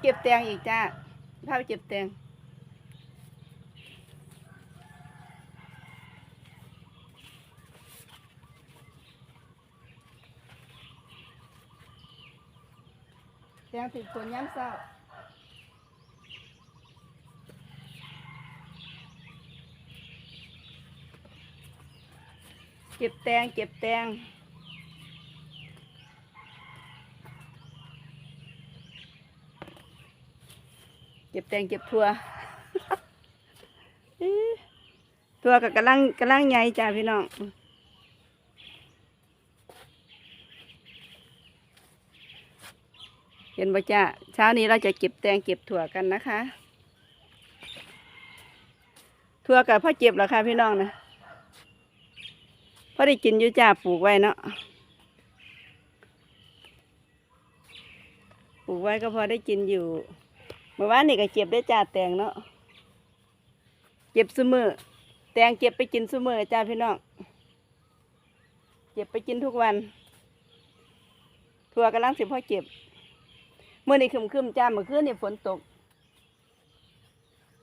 เก็บแตงอีกจ้าพาไปเก็บแตงแตงถึงคนย้ำเศร้าเก็บแตงเก็บแตง เก็บแตงเก็บทั่วถั่วกับกำลังกำลังใหญ่จ้าพี่น้องเห็นบ่จ้าเช้านี้เราจะเก็บแตงเก็บถั่วกันนะคะ ถั่วกับพ่อเจ็บหรอคะพี่น้องนะพ่อได้กินอยู่จ้าปลูกไว้เนาะปลูกไว้ก็พอได้กินอยู่ เมื่อวานนี่ก็เก็บได้จ้าแตงเนาะเก็บซุมือแตงเก็บไปกินซุมือจ้าพี่น้องเก็บไปกินทุกวัน ถั่วกำลังสิพ่อเก็บเมื่อนี้ครึมจ้าเมื่อคืนนี่ฝนตก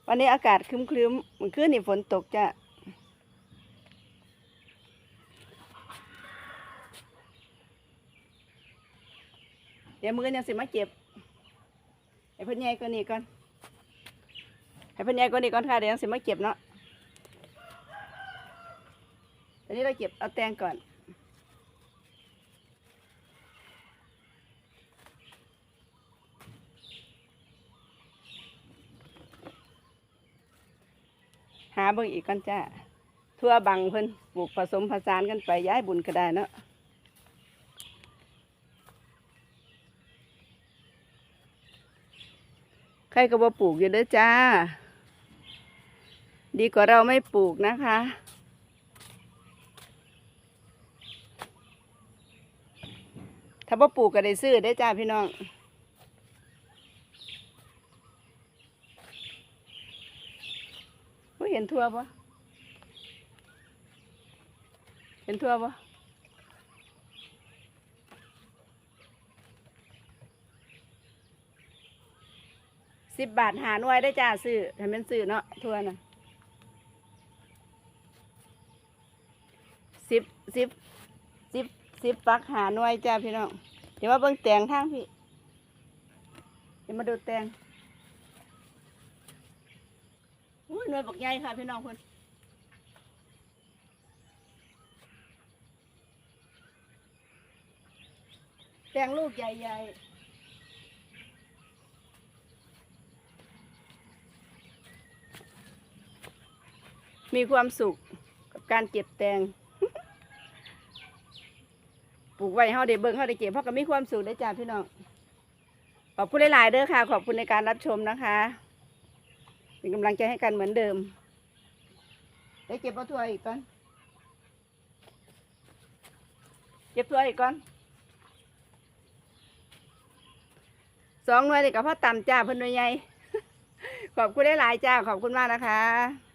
วันนี้อากาศครึมเมื่อคืนนี่ฝนตกจ้าเดี๋ยวมือยังสิมาเก็บ ให้พ่นใหญ่กว่านี้ก่อนให้พ่นใหญ่กว่านี้ก่อนค่ะเดี๋ยวยังสิมาเก็บเนาะตอนนี้เราเก็บเอาแตงก่อนหาเบิ่งอีกก่อนจ้าทั่วบังเพิ่นปลูกผสมผสานกันไปย้ายบุญก็ได้เนาะ ใครก็บ่ปลูกอยู่เด้อจ้า ดีกว่าเราไม่ปลูกนะคะ ถ้าบ่ปลูกก็ได้ซื้อได้อจ้าพี่น้องอุ๊ยเห็นทั่วปะเห็นทั่วปะ สิบบาทหาหน่วยได้จ้าซื้อให้มันซื้อเนาะทั่วน่ะสิบสิบสิบสิบฟักหาหน่วยจ้าพี่น้องเดี๋ยวมาเบิ่งแตงทางพี่ เดี๋ยวมาดูแตงอุ้ยหน่วยบักใหญ่ค่ะพี่น้องคนแตงลูกใหญ่ๆ มีความสุขกับการเก็บแตงปลูกไว้เฮาได้เบิ่งเฮาได้เก็บเพราะก็มีความสุขได้จ้าพี่น้องขอบคุณหลายๆเด้อค่ะ ขอบคุณในการรับชมนะคะเป็นกำลังใจให้กันเหมือนเดิมเดี๋ยวเก็บเอาถ้วยอีกก่อนเก็บถ้วยอีกก่อนสองหน่วยนี่กับพ่อต่ำจ้าเพิ่นหน่วยใหญ่ขอบคุณได้หลายจ้าขอบคุณมากนะคะ